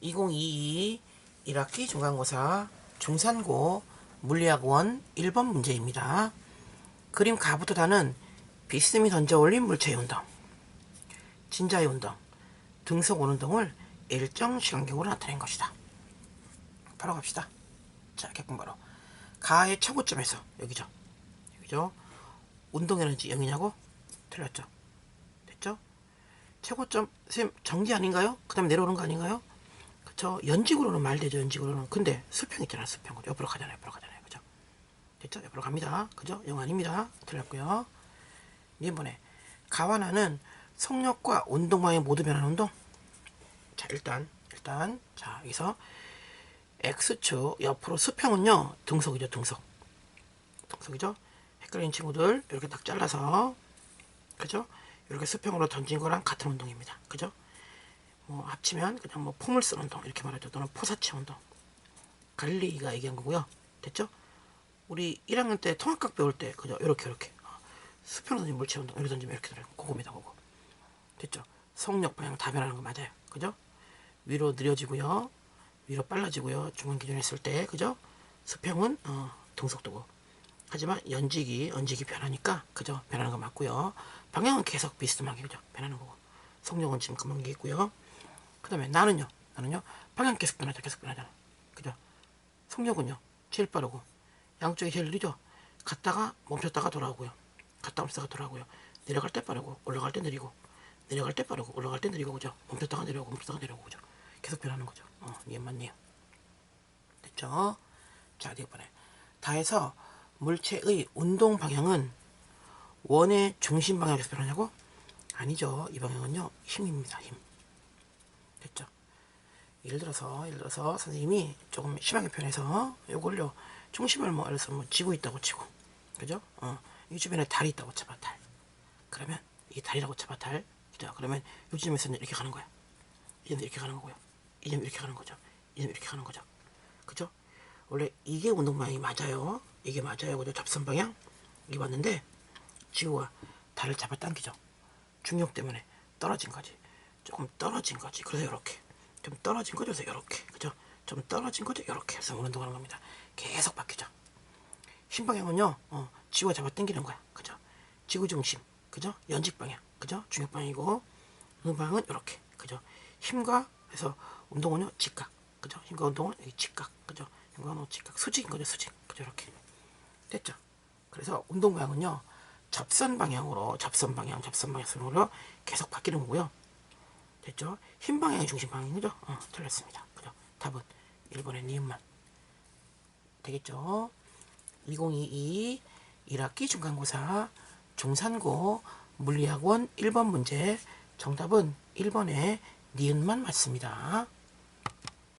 2022 1학기 중간고사 중산고 물리학원 1번 문제입니다. 그림 가부터 다는 비스듬히 던져올린 물체의 운동, 진자의 운동, 등속 운동을 일정 시간격으로 나타낸 것이다. 바로 갑시다. 자, 개꿈 바로. 가의 최고점에서 여기죠. 여기죠. 운동 에너지 0이냐고? 틀렸죠. 됐죠? 최고점 쌤 정지 아닌가요? 그 다음에 내려오는 거 아닌가요? 그쵸? 연직으로는 말 되죠 연직으로는. 근데 수평 있잖아요 수평? 옆으로 가잖아요 옆으로 가잖아요. 그죠? 됐죠? 옆으로 갑니다. 그죠? 영 아닙니다. 틀렸고요. 이번에 가와나는 속력과 운동 방향 모두 변하는 운동. 자 일단 일단. 자 여기서 X축 옆으로 수평은요 등속이죠 등속. 등속이죠? 헷갈리는 친구들 이렇게 딱 잘라서. 그죠? 이렇게 수평으로 던진 거랑 같은 운동입니다. 그죠? 뭐 합치면 그냥 뭐 폼을 쓰는 운동 이렇게 말하죠. 또는 포사체 운동. 갈릴리가 얘기한 거고요. 됐죠? 우리 1학년 때 통합각 배울 때 그죠? 이렇게 이렇게 어, 수평으로 던진 물체 운동 이렇게 던지면 이렇게 들어요. 그겁니다. 그거. 됐죠? 속력 방향 다 변하는 거 맞아요. 그죠? 위로 느려지고요. 위로 빨라지고요. 중간 기준 했을 때 그죠? 수평은 어, 등속도고 하지만 연직이 연직이 변하니까 그죠 변하는 거 맞고요 방향은 계속 비스듬하게 그죠 변하는 거고 속력은 지금 그만 게 있고요 그 다음에 나는요. 나는요. 방향 계속 변하죠. 계속 변하잖아. 그죠? 속력은요. 제일 빠르고 양쪽이 제일 느리죠? 갔다가 멈췄다가 돌아오고요. 갔다 멈췄다가 돌아오고요. 내려갈 때 빠르고 올라갈 때 느리고 내려갈 때 빠르고 올라갈 때 느리고 그죠? 멈췄다가 내려오고 멈췄다가 내려오고 그죠? 계속 변하는 거죠. 어 이게 맞네요. 됐죠? 자 이번에 다해서 물체의 운동 방향은 원의 중심 방향에서 변하냐고? 아니죠. 이 방향은요. 힘입니다. 힘. 됐죠? 예를 들어서 예를 들어서 선생님이 조금 심하게 표현해서 요걸요. 중심을 뭐 예를 들어서 뭐 쥐고 있다고 치고. 그죠? 어. 이 주변에 달이 있다고 쳐봐. 달. 그러면 이게 달이라고 쳐봐. 달. 그죠? 그러면 요즘에서는 이렇게 가는 거야. 이제는 이렇게 가는 거고요. 이제는 이렇게 가는 거죠. 이제는 이렇게 가는 거죠. 그죠? 원래 이게 운동 방향이 맞아요. 이게 맞아요. 그죠? 접선 방향. 이게 맞는데 지구가 달을 잡아당기죠. 중력 때문에 떨어진 거지. 조금 떨어진 거지. 그래서 이렇게 좀 떨어진 거죠. 그래서 이렇게 그죠? 좀 떨어진 거죠. 이렇게 해서 운동하는 겁니다. 계속 바뀌죠. 흰 방향은요. 어, 지구가 잡아 당기는 거야. 그죠? 지구 중심. 그죠? 연직 방향. 그죠? 중력 방향이고 방향은 이렇게. 그죠? 힘과 해서 운동은요. 직각. 그죠? 힘과 운동은 여기 직각. 그죠? 힘과 운동 직각. 수직인 거죠. 수직. 그죠? 이렇게. 됐죠? 그래서 운동 방향은요. 접선 방향으로 접선 방향 접선 방향으로 계속 바뀌는 거고요. 됐죠? 흰 방향이 중심 방향이죠? 어, 틀렸습니다. 그죠? 답은 1번의 니은만 되겠죠? 2022 1학기 중간고사 중산고 물리학원 1번 문제 정답은 1번의 니은만 맞습니다.